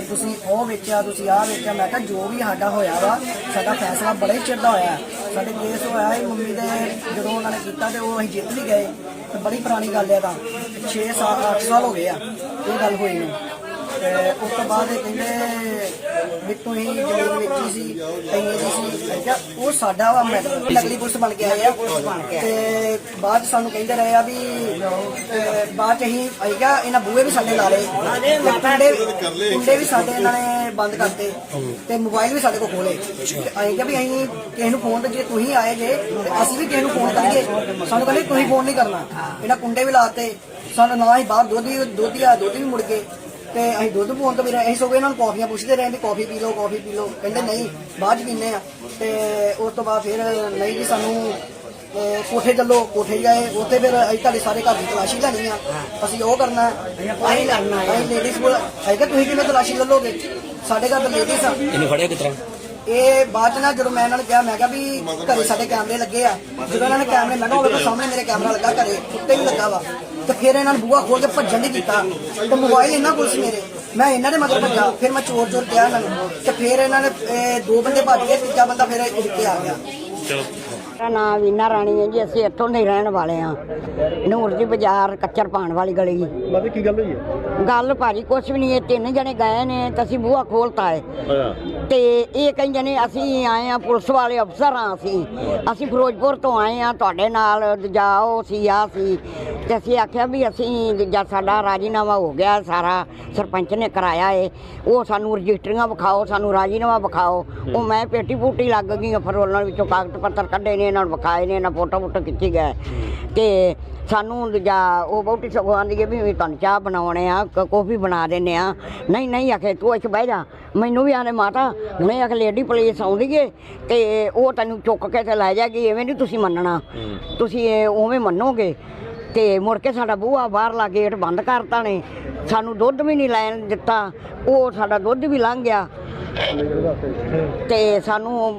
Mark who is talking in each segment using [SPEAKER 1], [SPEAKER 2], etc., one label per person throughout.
[SPEAKER 1] ਤੁਸੀਂ ਉਹ ਵੇਚਿਆ ਤੁਸੀਂ ਆਹ ਵੇਚਿਆ ਮੈਂ ਕਿਹਾ ਜੋ ਵੀ ਸਾਡਾ ਹੋਇਆ ਵਾ, ਸਾਡਾ ਫੈਸਲਾ ਬੜੇ ਚਿਰ ਦਾ ਹੋਇਆ। ਸਾਡੇ ਕੇਸ ਹੋਇਆ ਹੈ ਮੰਮੀ ਦੇ ਜਦੋਂ ਉਹਨਾਂ ਨੇ ਕੀਤਾ ਤੇ ਉਹ ਅਸੀਂ ਜਿੱਤ ਵੀ ਗਏ। ਤੇ ਬੜੀ ਪੁਰਾਣੀ ਗੱਲ ਹੈ ਤਾਂ। 6 ਸਾਲ 8 ਸਾਲ ਹੋ ਗਏ ਆ, ਇਹ ਗੱਲ ਹੋਈ ਨੂੰ। ਤੇ ਉਸ ਤੋਂ ਬਾਅਦ ਇਹ ਕਹਿੰਦੇ ਵੀ ਤੁਸੀਂ ਜ਼ਮੀਨ ਵੇਚੀ ਸੀ ਇੰਨੇ ਦੀ ਸੀ ਮੈਂ ਉਹ ਸਾਡਾ ਵਾ ਮੈਟਰ ਨਕਲੀ ਪੁਲਿਸ ਬਣ ਕੇ ਆਏ ਤੇ ਬਾਅਦ 'ਚ ਸਾਨੂੰ ਕਹਿੰਦੇ ਰਹੇ ਆ ਵੀ ਅਹ, ਬਾਅਦ ਚ ਅਸੀਂ ਅਸੀਂ ਇਹਨਾਂ ਬੂਹੇ ਵੀ ਸਾਡੇ ਲਾ ਲਏ ਤੇ ਕੁੰਡੇ ਕੁੰਡੇ ਵੀ ਸਾਡੇ ਇਹਨਾਂ ਨੇ ਬੰਦ ਕਰਤੇ। ਤੇ ਮੋਬਾਈਲ ਵੀ ਸਾਡੇ ਕੋਲ ਖੋਲੇ ਤੇ ਅਸੀਂ ਕਿਹਾ ਵੀ ਅਸੀਂ ਕਿਸੇ ਨੂੰ ਫੋਨ ਤੇ ਜੇ ਤੁਸੀਂ ਆਏ ਜੇ ਤੇ ਅਸੀਂ ਵੀ ਕਿਸੇ ਨੂੰ ਫੋਨ ਕਰੀਏ। ਸਾਨੂੰ ਕਹਿੰਦੇ ਤੁਸੀਂ ਫੋਨ ਨਹੀਂ ਕਰਨਾ। ਇਹਨਾਂ ਕੁੰਡੇ ਵੀ ਲਾਤੇ। ਸਾਨੂੰ ਨਾ ਹੀ ਬਾਹਰ ਦੁੱਧ ਹੀ ਦੁੱਧ ਦੁੱਧ ਵੀ ਮੁੜ ਗਏ ਤੇ ਅਸੀਂ ਦੁੱਧ ਪਾਉਣ ਤੋਂ ਵੀ ਰਹੇ ਅਸੀਂ ਸਗੋਂ ਇਹਨਾਂ ਨੂੰ ਕਾਫੀਆਂ ਪੁੱਛਦੇ ਰਹੇ ਵੀ ਕਾਫੀ ਪੀ ਲਓ ਕਾਫੀ ਪੀ ਲਓ। ਕਹਿੰਦੇ ਨਹੀਂ ਬਾਅਦ ਚ ਪੀਨੇ ਆ ਤੇ ਉਸ ਤੋਂ ਬਾਅਦ ਫਿਰ ਨਹੀਂ ਜੀ ਸਾਨੂੰ ਕੋਠੇ ਚੱਲੋ ਕੋਠੇ ਗਏ ਉੱਥੇ ਫਿਰ ਅਸੀਂ ਤੁਹਾਡੇ ਸਾਰੇ ਘਰ ਦੀ ਤਲਾਸ਼ੀ ਲੈਣੀ ਆ। ਅਸੀਂ ਉਹ ਕਰਨਾ। ਅਸੀਂ ਕਰਨਾ ਅਸੀਂ ਲੇਡੀਜ਼ ਕੋਲ ਅਸੀਂ ਕਿਹਾ ਤੁਸੀਂ ਕਿਵੇਂ ਤਲਾਸ਼ੀ ਲੈ ਲੋਗੇ ਸਾਡੇ ਘਰ ਤਾਂ ਲੇਡੀਜ਼ ਆ।
[SPEAKER 2] ਇਹਨੂੰ ਫੜਿਆ ਕਿਤਰਾ
[SPEAKER 1] ਇਹ ਬਾਅਦ ਚ ਨਾ ਜਦੋਂ ਮੈਂ ਇਹਨਾਂ ਨੂੰ ਕਿਹਾ, ਮੈਂ ਕਿਹਾ ਵੀ ਘਰੇ ਸਾਡੇ ਕੈਮਰੇ ਲੱਗੇ ਆ। ਜਦੋਂ ਇਹਨਾਂ ਨੇ ਕੈਮਰੇ, ਮੈਂ ਕਿਹਾ ਉਹਦੇ ਸਾਹਮਣੇ ਮੇਰੇ ਕੈਮਰਾ ਲੱਗਾ ਘਰੇ ਉੱਤੇ ਵੀ ਲੱਗਾ ਵਾ। ਤੇ ਫਿਰ ਇਹਨਾਂ ਨੇ ਬੂਹਾ ਖੋਲ ਕੇ ਭੱਜਣ ਦੀ ਕੀਤਾ। ਤੇ ਮੋਬਾਈਲ ਇਹਨਾਂ ਕੋਲ ਸੀ ਮੇਰੇ। ਮੈਂ ਇਹਨਾਂ ਦੇ ਮਗਰ ਭੱਜਾ, ਫਿਰ ਮੈਂ ਚੋਰ ਚੋਰ ਕਿਹਾ ਇਹਨਾਂ ਨੂੰ। ਤੇ ਫਿਰ ਇਹਨਾਂ ਨੇ, ਇਹ ਦੋ ਬੰਦੇ ਭੱਜ ਗਏ, ਤੀਜਾ ਬੰਦਾ ਫਿਰ ਇੱਥੇ ਆ ਗਿਆ।
[SPEAKER 3] ਮੇਰਾ ਨਾਮ ਵੀਨਾ ਰਾਣੀ ਹੈ ਜੀ ਅਸੀਂ ਇੱਥੋਂ ਦੇ ਰਹਿਣ ਵਾਲੇ ਹਾਂ। ਨੂਰ ਜੀ ਬਾਜ਼ਾਰ ਕੱਚਰ ਪਾਣ ਵਾਲੀ ਗਲੀ।
[SPEAKER 4] ਬਾਬੇ ਕੀ ਗੱਲ ਹੋਈ ਹੈ?
[SPEAKER 3] ਗੱਲ ਭਾਜੀ ਕੁਛ ਵੀ ਨਹੀਂ ਇਹ ਤਿੰਨ ਜਣੇ ਗਏ ਨੇ ਤਾਂ ਅਸੀਂ ਬੂਹਾ ਖੋਲਤਾ ਹੈ ਤੇ ਇਹ ਕਹਿੰਦੇ ਨੇ ਅਸੀਂ ਆਏ ਆ ਪੁਲਿਸ ਵਾਲੇ ਅਫਸਰ ਆ ਅਸੀਂ। ਅਸੀਂ ਫਿਰੋਜ਼ਪੁਰ ਤੋਂ ਆਏ ਆ ਤੁਹਾਡੇ ਨਾਲ ਜਾਓ ਸੀ ਆ ਸੀ ਤੇ ਅਸੀਂ ਆਖਿਆ ਵੀ ਅਸੀਂ ਦੂਜਾ ਸਾਡਾ ਰਾਜੀਨਾਮਾ ਹੋ ਗਿਆ ਸਾਰਾ ਸਰਪੰਚ ਨੇ ਕਰਾਇਆ ਏ ਉਹ ਸਾਨੂੰ ਰਜਿਸਟਰੀਆਂ ਵਿਖਾਓ ਸਾਨੂੰ ਰਾਜੀਨਾਮਾ ਵਿਖਾਓ। ਉਹ ਮੈਂ ਪੇਟੀ ਪੂਟੀ ਲੱਗ ਗਈ ਫਿਰ ਉਹਨਾਂ ਵਿੱਚੋਂ ਕਾਗਜ਼ ਪੱਤਰ ਕੱਢੇ ਨੇ ਇਹਨਾਂ ਨੂੰ ਵਿਖਾਏ ਨੇ ਇਹਨਾਂ ਫੋਟੋ ਫੋਟੋ ਖਿੱਚੀ ਗਏ। ਤੇ ਸਾਨੂੰ ਦੂਜਾ ਉਹ ਬਹੁਤੀ ਸਗੋਂ ਆਂਦੀ ਵੀ ਤੁਹਾਨੂੰ ਚਾਹ ਬਣਾਉਣੇ ਆ ਕੌਫੀ ਬਣਾ ਦਿੰਨੇ ਆ। ਨਹੀਂ ਨਹੀਂ ਆਖੇ ਤੂੰ ਇੱਥੇ ਬਹਿ ਜਾ ਮੈਨੂੰ ਵੀ ਆਨੇ ਮਾਤਾ ਹੁਣੇ ਆਖ ਲੇਡੀ ਪੁਲਿਸ ਆਉਂਦੀ ਏ ਤੇ ਉਹ ਤੈਨੂੰ ਚੁੱਕ ਕੇ ਤੇ ਲੈ ਜਾਏਗੀ ਐਵੇਂ ਨਹੀਂ ਤੁਸੀਂ ਮੰਨਣਾ। ਤੁਸੀਂ ਉਵੇਂ ਮੰਨੋਗੇ। ਤੇ ਮੁੜ ਕੇ ਸਾਡਾ ਬੂਹਾ ਬਾਹਰਲਾ ਗੇਟ ਬੰਦ ਕਰਤਾ ਨੇ। ਸਾਨੂੰ ਦੁੱਧ ਵੀ ਨਹੀਂ ਲੈਣ ਦਿੱਤਾ। ਉਹ ਸਾਡਾ ਦੁੱਧ ਵੀ ਲੰਘ ਗਿਆ। ਤੇ ਸਾਨੂੰ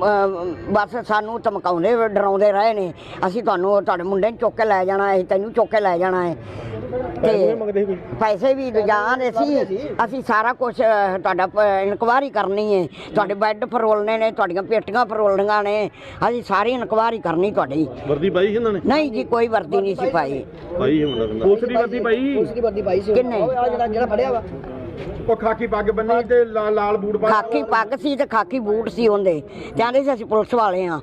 [SPEAKER 3] ਬਸ ਸਾਨੂੰ ਧਮਕਾਉਂਦੇ, ਡਰਾਉਂਦੇ ਰਹੇ ਨੇ। ਅਸੀਂ ਤੁਹਾਨੂੰ, ਤੁਹਾਡੇ ਮੁੰਡੇ ਨੂੰ ਚੁੱਕ ਕੇ ਲੈ ਜਾਣਾ ਅਸੀਂ ਤੈਨੂੰ ਚੁੱਕ ਕੇ ਲੈ ਜਾਣਾ ਹੈ। ਤੇ ਪੈਸੇ ਵੀ ਜਾਣ ਅਸੀਂ ਅਸੀਂ ਸਾਰਾ ਕੁਝ ਤੁਹਾਡਾ ਇਨਕੁਆਰੀ ਕਰਨੀ ਹੈ ਤੁਹਾਡੇ ਬੈੱਡ ਫਰੋਲਣੇ ਨੇ ਤੁਹਾਡੀਆਂ ਪੇਟੀਆਂ ਫਰੋਲਣੀਆਂ ਨੇ। ਅਸੀਂ ਸਾਰੀ ਇਨਕੁਆਰੀ ਕਰਨੀ ਤੁਹਾਡੀ।
[SPEAKER 4] ਵਰਦੀ ਪਾਈ ਸੀ ਇਹਨਾਂ ਨੇ?
[SPEAKER 3] ਨਹੀਂ ਜੀ ਕੋਈ ਵਰਦੀ ਨਹੀਂ ਸੀ ਪਾਈ।
[SPEAKER 4] ਪਾਈ ਹੁੰਦਾ ਪੁਲਿਸ ਦੀ ਵਰਦੀ ਪਾਈ
[SPEAKER 1] ਉਸ ਦੀ ਵਰਦੀ ਪਾਈ ਸੀ।
[SPEAKER 3] ਕਿੰਨੇ?
[SPEAKER 1] ਉਹ ਜਿਹੜਾ ਜਿਹੜਾ ਫੜਿਆ ਵਾ।
[SPEAKER 4] ਉਹ ਖਾਕੀ ਪੱਗ ਬੰਨੀ ਤੇ ਲਾ- ਲਾਲ ਬੂਟ ਪਾ
[SPEAKER 3] ਖਾਕੀ ਪੱਗ ਸੀ ਤੇ ਖਾਕੀ ਬੂਟ ਸੀ ਉਹਦੇ। ਕਹਿੰਦੇ ਸੀ ਅਸੀਂ ਪੁਲਿਸ ਵਾਲੇ ਆ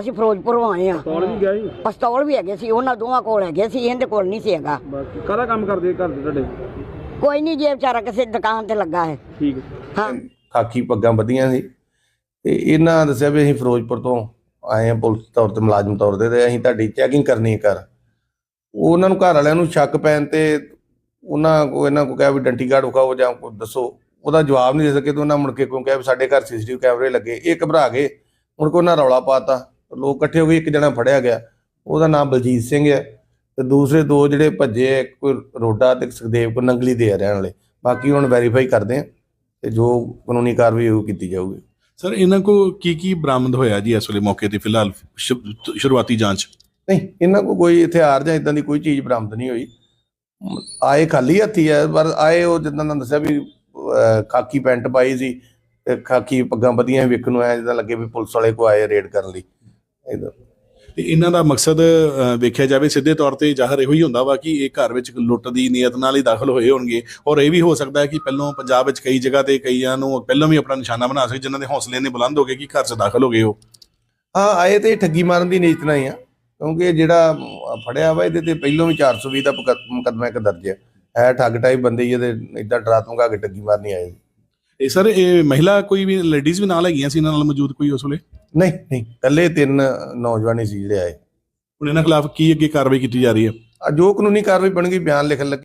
[SPEAKER 3] ਅਸੀਂ ਫਿਰੋਜ਼ਪੁਰੋਂ ਆਏ ਆ
[SPEAKER 4] ਤੌਲ ਵੀ ਗਿਆ ਸੀ?
[SPEAKER 3] ਪਿਸਤੌਲ ਵੀ ਹੈਗੇ ਸੀ ਉਹਨਾਂ ਦੋਵਾਂ ਕੋਲ ਹੈਗੇ ਸੀ ਇਹਦੇ ਕੋਲ ਨਹੀਂ ਸੀ ਹੈਗਾ।
[SPEAKER 4] ਕਾਹਦਾ ਕੰਮ ਕਰਦੇ ਘਰ ਦੇ ਤੁਹਾਡੇ?
[SPEAKER 3] ਕੋਈ ਨਹੀਂ ਜੇ ਵਿਚਾਰਾ ਕਿਸੇ ਦੁਕਾਨ ਤੇ ਲੱਗਾ ਹੈ।
[SPEAKER 4] ਠੀਕ।
[SPEAKER 3] ਹਾਂ।
[SPEAKER 5] ਖਾਕੀ ਪੱਗਾਂ ਬੱਧੀਆਂ ਸੀ। ਤੇ ਇਹਨਾਂ ਦੱਸਿਆ ਵੀ ਅਸੀਂ ਫਿਰੋਜ਼ਪੁਰ ਤੋਂ ਆਏ ਹਾਂ ਪੁਲਿਸ ਤੌਰ ਤੇ ਮੁਲਾਜ਼ਮ ਤੌਰ ਤੇ ਤੇ ਅਸੀਂ ਤੁਹਾਡੀ ਚੈਕਿੰਗ ਕਰਨੀ ਹੈ ਘਰ। ਉਹ ਉਹਨਾਂ ਨੂੰ ਘਰ ਵਾਲਿਆਂ ਨੂੰ ਸ਼ੱਕ ਪੈਣ ਤੇ ਉਹਨਾਂ ਕੋ ਇਹਨਾਂ ਕੋ ਕਿਹਾ ਵੀ ਡੰਟੀ ਕਾਰਡ ਵਿਖਾਓ ਜਾਂ ਕੋਈ ਦੱਸੋ। ਉਹਦਾ ਜਵਾਬ ਨਹੀਂ ਦੇ ਸਕੇ ਤੇ ਉਹਨਾਂ ਮੁੜ ਕੇ ਕਿਉਂ ਕਿਹਾ ਵੀ ਸਾਡੇ ਘਰ ਸੀਸੀਟੀਵੀ ਕੈਮਰੇ ਲੱਗੇ। ਇਹ ਘਬਰਾ ਗਏ। ਮੁੜ ਕੇ ਉਹਨਾਂ ਰੌਲਾ ਪਾਤਾ। ਲੋਕ ਇਕੱਠੇ ਹੋ ਗਏ ਇੱਕ ਜਣਾ ਫੜਿਆ ਗਿਆ। ਉਹਦਾ ਨਾਮ ਬਲਜੀਤ ਸਿੰਘ ਹੈ ਤੇ ਦੂਸਰੇ ਦੋ ਜਿਹੜੇ ਭੱਜੇ ਕੋਈ ਰੋਡਾ ਤੇ ਸੁਖਦੇਵ ਕੋ ਨੰਗਲੀ ਦੇ ਰਹਿਣ ਵਾਲੇ। ਬਾਕੀ ਹੁਣ ਵੈਰੀਫਾਈ ਕਰਦੇ ਆ ਤੇ ਜੋ ਕਾਨੂੰਨੀ ਕਾਰਵਾਈ ਉਹ ਕੀਤੀ ਜਾਊਗੀ।
[SPEAKER 6] ਸਰ ਇਹਨਾਂ ਕੋ ਕੀ ਕੀ ਬਰਾਮਦ ਹੋਇਆ ਜੀ ਇਸ ਵੇਲੇ ਮੌਕੇ ਤੇ? ਫਿਲਹਾਲ ਸ਼ੁਰੂਆਤੀ ਜਾਂਚ।
[SPEAKER 5] ਨਹੀਂ ਇਹਨਾਂ ਕੋ ਕੋਈ ਹਥਿਆਰ ਜਾਂ ਇਦਾਂ ਦੀ ਕੋਈ ਚੀਜ਼ ਬਰਾਮਦ ਨਹੀਂ ਹੋਈ। ਆਏ ਖਾਲੀ ਹੱਥੀ ਆ ਪਰ ਆਏ ਉਹ ਜਿੱਦਾਂ ਦਾ ਦੱਸਿਆ ਵੀ ਖਾਕੀ ਪੈਂਟ ਪਾਈ ਸੀ ਖਾਕੀ ਪੱਗਾਂ ਬੱਧੀਆਂ ਵੇਖਣ ਨੂੰ ਆਇਆ ਜਿੱਦਾਂ ਲੱਗੇ ਵੀ ਪੁਲਿਸ ਵਾਲੇ ਕੋ ਆਏ ਰੇਡ ਕਰਨ ਲਈ। ਏਦਾਂ।
[SPEAKER 6] ਤੇ ਇਹਨਾਂ ਦਾ ਮਕਸਦ ਵੇਖਿਆ ਜਾਵੇ ਸਿੱਧੇ ਤੌਰ ਤੇ ਜ਼ਾਹਰ ਇਹੋ ਹੀ ਹੁੰਦਾ ਵਾ ਕਿ ਇਹ ਘਰ ਵਿੱਚ ਲੁੱਟ ਦੀ ਨੀਅਤ ਨਾਲ ਹੀ ਦਾਖਲ ਹੋਏ ਹੋਣਗੇ। ਔਰ ਇਹ ਵੀ ਹੋ ਸਕਦਾ ਹੈ ਕਿ ਪਹਿਲਾਂ ਪੰਜਾਬ ਵਿੱਚ ਕਈ ਜਗ੍ਹਾ ਤੇ ਕਈਆਂ ਨੂੰ ਪਹਿਲਾਂ ਵੀ ਆਪਣਾ ਨਿਸ਼ਾਨਾ ਬਣਾ ਸਕੇ ਜਿਨ੍ਹਾਂ ਦੇ ਹੌਸਲੇ ਨੇ ਬੁਲੰਦ ਹੋ ਗਏ ਕਿ ਘਰ 'ਚ ਦਾਖਲ ਹੋ ਗਏ ਹੋ
[SPEAKER 5] ਹਾਂ ਆਏ ਤੇ ਠੱਗੀ ਮਾਰਨ ਦੀ ਨੀਤ ਨਾਲ ਹੀ ਆ। ਕਿਉਂਕਿ ਇਹ ਜਿਹੜਾ ਫੜਿਆ ਵਾ ਇਹਦੇ ਤੇ ਪਹਿਲਾਂ ਵੀ 420 ਦਾ ਮੁਕੱਦ- ਮੁਕੱਦਮਾ ਇੱਕ ਦਰਜ ਹੈ ਹੈ ਠੱਗ ਟਾਈਪ ਬੰਦੇ ਹੀ ਇਹਦੇ ਇਦਾਂ ਡਰਾ ਧਮਕਾ ਕੇ ਠੱਗੀ ਮਾਰਨੀ ਆਏ।
[SPEAKER 6] ਇਹ ਸਰ ਇਹ ਮਹਿਲਾ ਕੋਈ ਵੀ ਲੇਡੀਜ਼ ਵੀ ਨਾਲ ਹੈਗੀਆਂ ਸੀ ਇਹਨਾਂ ਨਾਲ ਮੌਜੂਦ ਕੋਈ ਉਸ ਵੇਲੇ?
[SPEAKER 5] ਨਹੀਂ ਨਹੀਂ ਕੱਲੇ ਤਿੰਨ ਨੌਜਵਾਨ ਸੀ ਜਿਹੜੇ ਆਏ।
[SPEAKER 6] ਹੁਣ ਇਹਨਾਂ ਖਿਲਾਫ ਕੀ ਅੱਗੇ ਕਾਰਵਾਈ ਕੀਤੀ ਜਾ ਰਹੀ ਹੈ?
[SPEAKER 5] ਜੋ ਕਾਨੂੰਨੀ ਕਾਰਵਾਈ ਬਣਗੀ ਬਿਆਨ ਲਿਖਣ